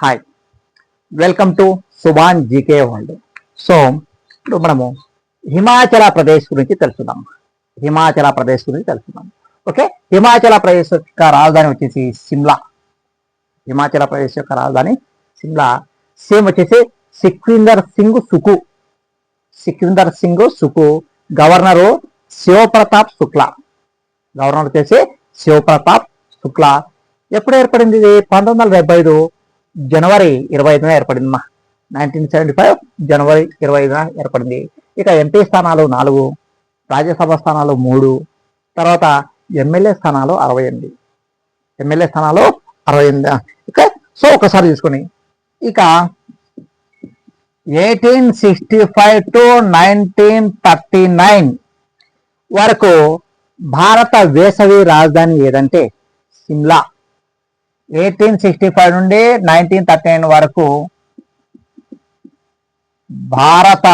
Hi welcome to Subhan GK world so ఇప్పుడు మనము హిమాచల ప్రదేశ్ గురించి తెలుసుకుందాం. హిమాచల ప్రదేశ్ గురించి తెలుసుకుందాం. ఓకే హిమాచల ప్రదేశ్ యొక్క రాజధాని వచ్చేసి సిమ్లా. హిమాచల ప్రదేశ్ యొక్క రాజధాని సిమ్లా. సేమ్ వచ్చేసి సిక్విందర్ సింగ్ సుకు. సిక్విందర్ సింగ్ సుకు. గవర్నరు శివప్రతాప్ శుక్లా. గవర్నర్ వచ్చేసి శివప్రతాప్ శుక్లా. ఎప్పుడు ఏర్పడింది ఇది? పంతొమ్మిది వందల డెబ్బై ఐదు జనవరి ఇరవై ఐదున ఏర్పడింది మా నైన్టీన్ సెవెంటీ ఫైవ్ జనవరి ఇరవై ఐదున ఏర్పడింది. ఇక ఎంపీ స్థానాలు నాలుగు రాజ్యసభ స్థానాలు మూడు తర్వాత ఎమ్మెల్యే స్థానాలు అరవై ఎనిమిది. ఎమ్మెల్యే స్థానాలు అరవై ఎనిమిది. ఇక సో ఒకసారి తీసుకొని ఇక eighteen sixty five to nineteen thirty nine వరకు భారత వేసవి రాజధాని ఏదంటే సిమ్లా. ఎయిటీన్ సిక్స్టీ ఫైవ్ నుండి నైన్టీన్ థర్టీ నైన్ వరకు భారత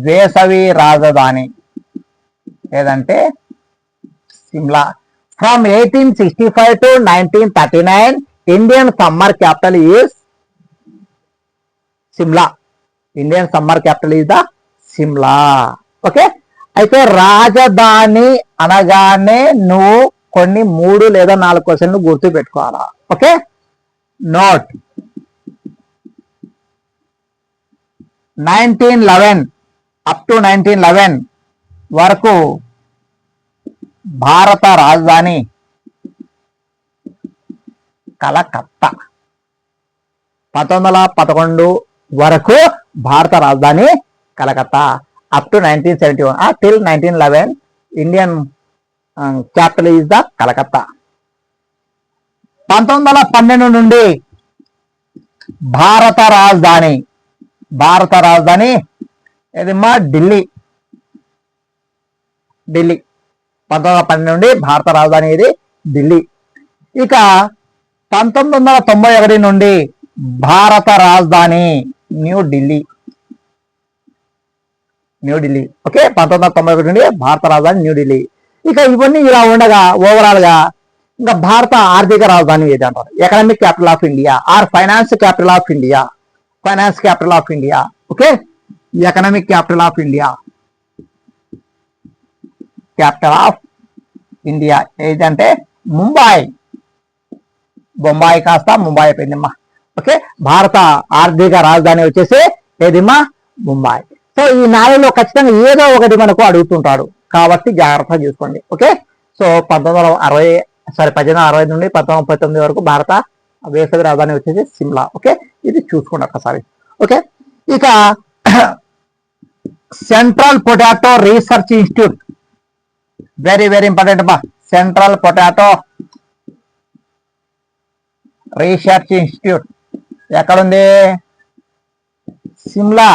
వేసవి రాజధాని ఏదంటే Simla. From eighteen sixty five to nineteen thirty nine Indian summer capital is Simla Indian summer capital is the Simla okay అయితే రాజధాని అనగానే నువ్వు కొన్ని మూడు లేదా నాలుగు క్వశ్చన్లు గుర్తు పెట్టుకోవాలా okay? Note nineteen eleven up to nineteen eleven వరకు భారత రాజధాని కలకత్తా. పంతొమ్మిది వందల పదకొండు వరకు భారత రాజధాని Calcutta up to nineteen seventy one till nineteen eleven Indian capital is the? Calcutta. పంతొమ్మిది వందల పన్నెండు నుండి భారత రాజధాని. భారత రాజధాని ఇది మా? ఢిల్లీ. ఢిల్లీ. పంతొమ్మిది వందల పన్నెండు నుండి భారత రాజధాని ఇది ఢిల్లీ. ఇక పంతొమ్మిది వందల తొంభై ఒకటి నుండి భారత రాజధాని న్యూ ఢిల్లీ. న్యూ ఢిల్లీ. ఓకే? పంతొమ్మిది వందల తొంభై ఒకటి నుండి భారత రాజధాని న్యూఢిల్లీ ఇక ఇవన్నీ ఇలా ఉండగా ఓవరాల్గా ఇంకా భారత ఆర్థిక రాజధాని ఏది అంటారు? Economic capital of India or finance capital of India finance capital of India okay economic capital of India capital of India ఏదంటే ముంబాయి. బొంబాయి కాస్త ముంబై అయిపోయిందమ్మా. ఓకే భారత ఆర్థిక రాజధాని వచ్చేసి ఏదిమ్మా? ముంబాయి. సో ఈ నాలుగులో ఖచ్చితంగా ఏదో ఒకటి మనకు అడుగుతుంటాడు. కాబట్టి జాగ్రత్త చూసుకోండి. ఓకే? సో పంతొమ్మిది వందల అరవై సారీ పద్దెనిమిది అరవై నుండి పంతొమ్మిది పంతొమ్మిది ముప్పై తొమ్మిది వరకు భారత వేసవి రాజధాని వచ్చేసి సిమ్లా. ఓకే? ఇది చూసుకోండి ఒకసారి ఓకే? ఇక central potato research institute very very important అమ్మా సెంట్రల్ పొటాటో రీసెర్చ్ ఇన్స్టిట్యూట్ ఎక్కడుంది? సిమ్లా.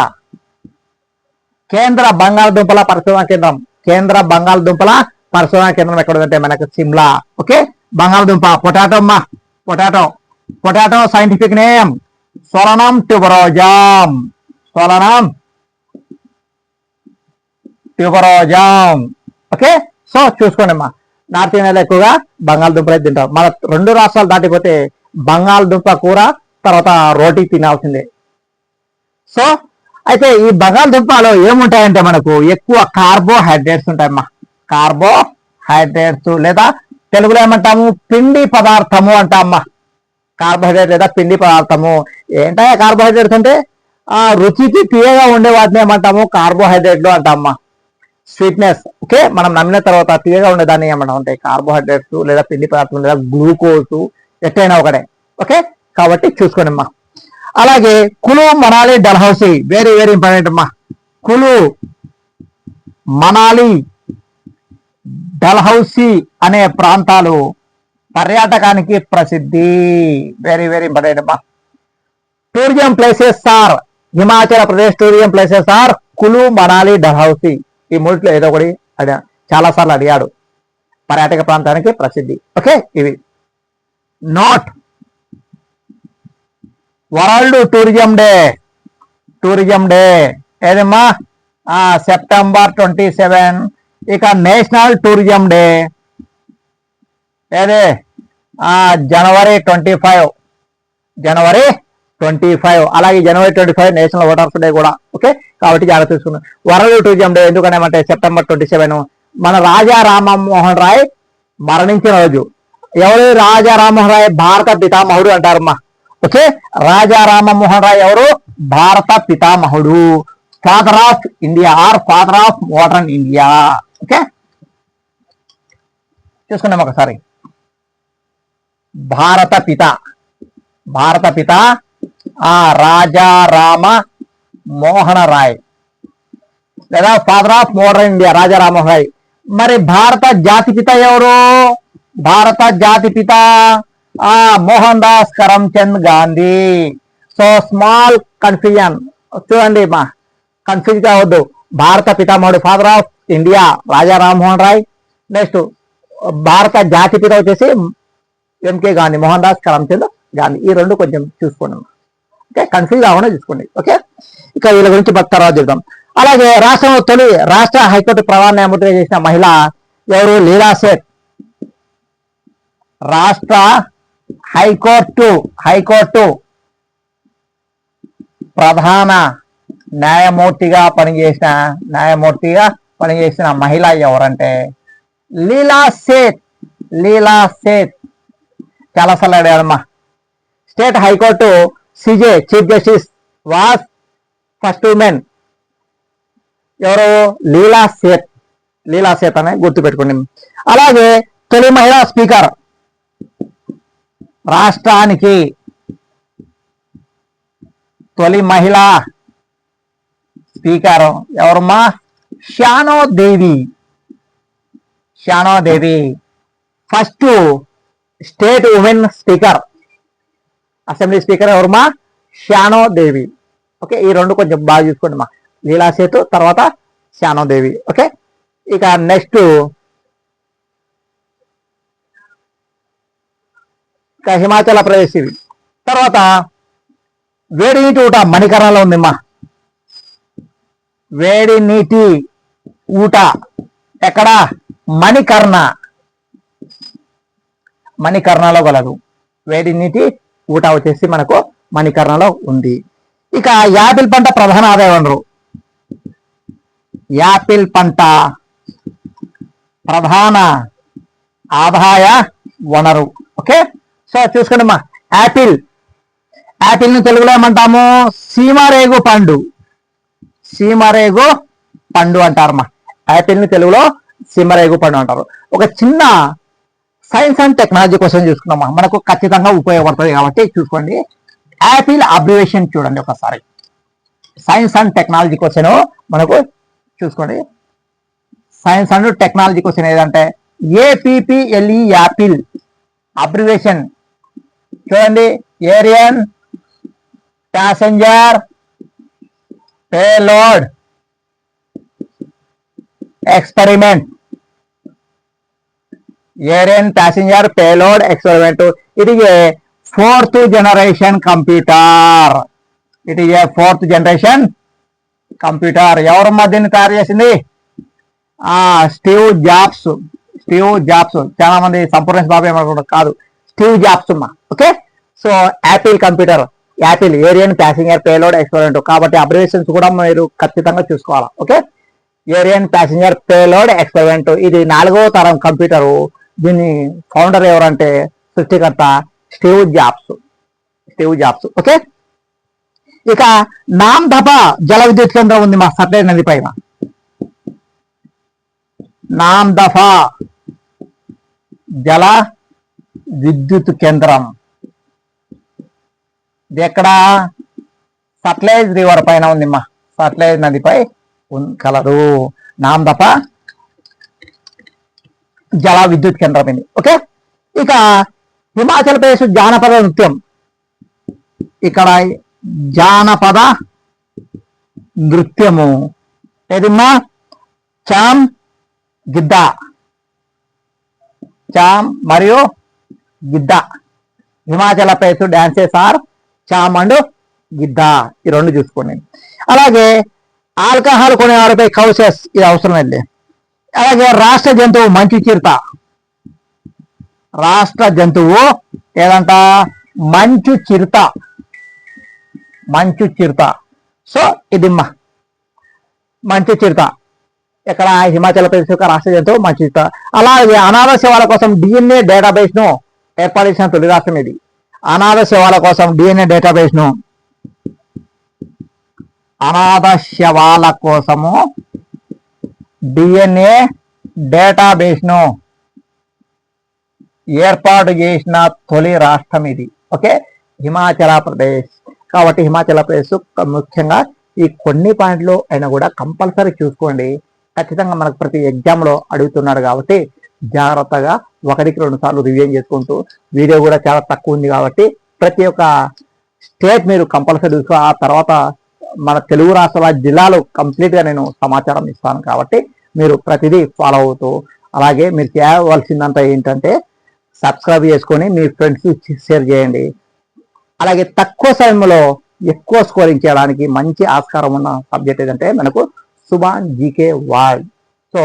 కేంద్ర బంగాళదుంపల పరిశోధన కేంద్రం. కేంద్ర బంగాళదుంపల పరిశోధన కేంద్రం ఎక్కడ ఉందంటే మనకు సిమ్లా. ఓకే? బంగాళదుంప పొటాటో అమ్మా. Potato. Potato scientific name solanum tuberosum solanum tuberosum okay? So చూసుకోండి అమ్మా. నార్త్ ఇండియాలో ఎక్కువగా బంగాళదుంపలు అయితే మన రెండు రాష్ట్రాలు దాటిపోతే బంగాళదుంప కూర తర్వాత రోటీ తినాల్సిందే. సో అయితే ఈ బంగాళదుంపలో ఏముంటాయంటే మనకు ఎక్కువ కార్బోహైడ్రేట్స్ ఉంటాయమ్మా కార్బోహైడ్రేట్స్ లేదా తెలుగులో ఏమంటాము? పిండి పదార్థము అంటామ్మా కార్బోహైడ్రేట్ లేదా పిండి పదార్థము. ఏంటా కార్బోహైడ్రేట్స్ అంటే? ఆ రుచికి తీయగా ఉండే వాటిని ఏమంటాము? కార్బోహైడ్రేట్లు అంటామ్మా స్వీట్నెస్. ఓకే? మనం నమ్మిన తర్వాత తీయగా ఉండేదాన్ని ఏమన్నా ఉంటాయి కార్బోహైడ్రేట్స్ లేదా పిండి పదార్థం లేదా గ్లూకోజ్ ఎట్టయినా ఒకటే. ఓకే? కాబట్టి చూసుకోండి అమ్మా. అలాగే Kullu Manali Dalhousie. Very very important అమ్మా. కులు మనాలి డల్హౌసీ అనే ప్రాంతాలు పర్యాటకానికి ప్రసిద్ధి. వెరీ వెరీ ఇంపార్టెంట్ అమ్మా. Tourism places are Himachal Pradesh tourism places are Kullu Manali Dalhousie. ఈ మూడిట్లో ఏదో ఒకటి అడిగా. చాలా సార్లు అడిగాడు. పర్యాటక ప్రాంతానికి ప్రసిద్ధి. ఓకే ఇవి. Not world tourism day. Tourism day. ఏదమ్మా? September twenty seven. ఇక నేషనల్ టూరిజం డే. ఏదే? జనవరి ట్వంటీ ఫైవ్. జనవరి ట్వంటీ ఫైవ్. అలాగే జనవరి twenty five national voters day కూడా. ఓకే? కాబట్టి జాగ్రత్త తీసుకున్నాం వరల్డ్ టూరిజం డే ఎందుకనేమంటే సెప్టెంబర్ ట్వంటీ సెవెన్. మన రాజా రామ్మోహన్ రాయ్ మరణించిన రోజు. ఎవరు? రాజా రామ్మోహన్ రాయ్ భారత పితామహుడు అంటారమ్మా. ఓకే? రాజా రామమోహన్ రాయ్ ఎవరు? భారత పితామహుడు. Father of India or father of modern India okay? చూసుకుందాం ఒకసారి. భారత పిత. భారత పిత ఆ రాజా రామ మోహన రాయ్ లేదా father of modern India Raja Ramohan Roy మరి భారత జాతి పిత ఎవరు? భారత జాతి పిత Mohan Das Karamchand Gandhi. So small confusion చూడండి మా కన్ఫ్యూజ్ కావద్దు. భారత పితామహుడు father of India Raja Rammohan Roy. Next భారత జాతి పిత వచ్చేసి ఎంకే గాంధీ మోహన్ దాస్ కరమ్చంద్ గాంధీ. ఈ రెండు కొంచెం చూసుకోండి. ఓకే కన్ఫ్యూజ్ కాకుండా చూసుకోండి. ఓకే ఇక వీళ్ళ గురించి తర్వాత చూద్దాం అలాగే రాష్ట్రంలో తొలి రాష్ట్ర హైకోర్టు ప్రధాన న్యాయమూర్తిగా చేసిన మహిళ ఎవరు? లీలా సేట్ రాష్ట్ర హైకోర్టు హైకోర్టు ప్రధాన న్యాయమూర్తిగా పనిచేసిన న్యాయమూర్తిగా పనిచేసిన మహిళ ఎవరంటే లీలా సేత్ లీలా సేత్. చాలా సార్లు state high court CJ chief justice was first women. ఎవరు? లీలా సేత్. లీలా సేత్ అనే గుర్తుపెట్టుకోండి. అలాగే తొలి మహిళా స్పీకర్ రాష్ట్రానికి తొలి మహిళ స్పీకర్ ఎవరమ్మా? Shannodevi Devi Devi first state women speaker. Assembly speaker ఎవరమ్మా? శానోదేవి ఓకే ఈ రెండు కొంచెం బాగా చూసుకోండి మా లీలా సేతు తర్వాత శానోదేవి ఓకే ఇక నెక్స్ట్ హిమాచల ప్రదేశ్ ఇది. తర్వాత వేడి నీటి ఊట మణికర్ణలో ఉందిమ్మా. వేడి నీటి ఊట ఎక్కడ? మణికర్ణ. మణికర్ణలో గలదు. వేడి నీటి ఊట వచ్చేసి మనకు మణికర్ణలో ఉంది. ఇక యాపిల్ పంట ప్రధాన ఆదాయ వనరు యాపిల్ పంట ప్రధాన ఆదాయ వనరు. ఓకే? సార్ చూసుకోండి అమ్మా యాపిల్. యాపిల్ను తెలుగులో ఏమంటాము? సీమారేగు పండు. సీమరేగు పండు అంటారమ్మా. యాపిల్ని తెలుగులో సీమరేగు పండు అంటారు. ఒక చిన్న సైన్స్ అండ్ టెక్నాలజీ క్వశ్చన్ చూసుకున్నామా మనకు ఖచ్చితంగా ఉపయోగపడుతుంది కాబట్టి చూసుకోండి. యాపిల్ అబ్రివేషన్ చూడండి ఒకసారి. సైన్స్ అండ్ టెక్నాలజీ క్వశ్చన్ మనకు చూసుకోండి. సైన్స్ అండ్ టెక్నాలజీ క్వశ్చన్ ఏదంటే ఏపీపీఎల్ఈ యాపిల్ అబ్రివేషన్. చూడండి Ariane passenger payload. Experiment Ariane passenger payload experiment ఇది fourth generation computer. It a fourth generation computer. ఎవరు మధ్యని తయారు చేసింది? ఆ స్టీవ్ జాబ్స్. Steve jobs. చాలా మంది సంపూర్ణ బాబు ఏమనుకుంటారు? కాదు. స్టీవ్ జాబ్స్ అమ్మా okay so Apple computer Apple Ariane passenger payload experiment కాబట్టి అబ్రివేషన్స్ కూడా మీరు ఖచ్చితంగా చూసుకోవాలి okay Ariane passenger payload experiment ఇది నాలుగో తరం కంప్యూటర్ దీని ఫౌండర్ ఎవరంటే సృష్టికర్త Steve Jobs Steve Jobs okay ఇక నామ్ ధబా జల విద్యుత్ కేంద్రం ఉంది మా సట్లెజ్ నది పైన. నామ్దఫా జల విద్యుత్ కేంద్రం. ఇది ఎక్కడ సట్లైజ్ రివర్ పైన ఉందిమ్మా. సట్లైజ్ నదిపై ఉన్- కలదు నాందప జల విద్యుత్ కేంద్రం ఇది. ఓకే? ఇక హిమాచల్ ప్రదేశ్ జానపద నృత్యం. ఇక్కడ జానపద నృత్యము. ఏదిమ్మా? చామ్ గిద్ద. చామ్ మరియు Gidda. Himachal Pradesh dances are Cham and Gidda. ఈ రెండు చూసుకోండి. అలాగే ఆల్కహాల్ కొనేవారిపై కౌసెస్ ఇది అవసరం అండి అలాగే రాష్ట్ర జంతువు మంచు చిరుత. రాష్ట్ర జంతువు ఏదంట? మంచు చిరుత. మంచు చిరుత. సో ఇది మా మంచు చిరుత. ఇక్కడ హిమాచల్ ప్రదేశ్ యొక్క రాష్ట్ర జంతువు మంచు చిరుత. అలాగే అనాథ సేవల కోసం డిఎన్ఏ డేటాబేస్ను ఏర్పాటు చేసిన తొలి రాష్ట్రం ఇది. అనాథ శవాల కోసం డిఎన్ఏ డేటాబేస్ను అనాథ శవాల కోసము డిఎన్ఏ డేటాబేస్ను ఏర్పాటు చేసిన తొలి రాష్ట్రం ఇది. ఓకే? హిమాచల ప్రదేశ్. కాబట్టి హిమాచల ప్రదేశ్ ముఖ్యంగా ఈ కొన్ని పాయింట్లు అయినా కూడా కంపల్సరీ చూసుకోండి. ఖచ్చితంగా మనకు ప్రతి ఎగ్జామ్లో అడుగుతున్నాడు కాబట్టి జాగ్రత్తగా ఒకటికి రెండు సార్లు రివ్యూ చేసుకుంటూ వీడియో కూడా చాలా తక్కువ ఉంది కాబట్టి ప్రతి ఒక్క స్టేట్ మీరు కంపల్సరీ చూసుకో ఆ తర్వాత మన తెలుగు రాష్ట్రాల జిల్లాలు కంప్లీట్గా నేను సమాచారం ఇస్తాను కాబట్టి మీరు ప్రతిదీ ఫాలో అవుతూ అలాగే మీరు చేయవలసిందంతా ఏంటంటే సబ్స్క్రైబ్ చేసుకొని మీ ఫ్రెండ్స్ షేర్ చేయండి. అలాగే తక్కువ సమయంలో ఎక్కువ స్కోరింగ్ చేయడానికి మంచి ఆస్కారం ఉన్న సబ్జెక్ట్ ఏదంటే మనకు సుభాన్ జీకే వార్డ్ సో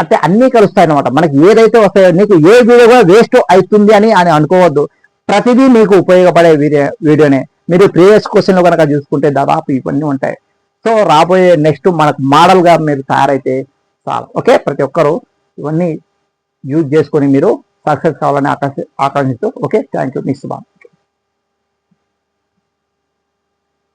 అంటే అన్ని కలుస్తాయి అనమాట మనకి ఏదైతే వస్తాయో నీకు ఏ వీడియో కూడా వేస్ట్ అవుతుంది అని అని అనుకోవద్దు. ప్రతిదీ మీకు ఉపయోగపడే వీడియో వీడియోనే. మీరు ప్రీవియస్ క్వశ్చన్లు కనుక చూసుకుంటే దాదాపు ఇవన్నీ ఉంటాయి. సో రాబోయే నెక్స్ట్ మనకు మోడల్గా మీరు తయారైతే చాలు. ఓకే? ప్రతి ఒక్కరు ఇవన్నీ యూజ్ చేసుకొని మీరు సక్సెస్ కావాలని ఆకాశ ఆకాంక్షిస్తూ ఓకే? థ్యాంక్ యూ మీ సుభాన్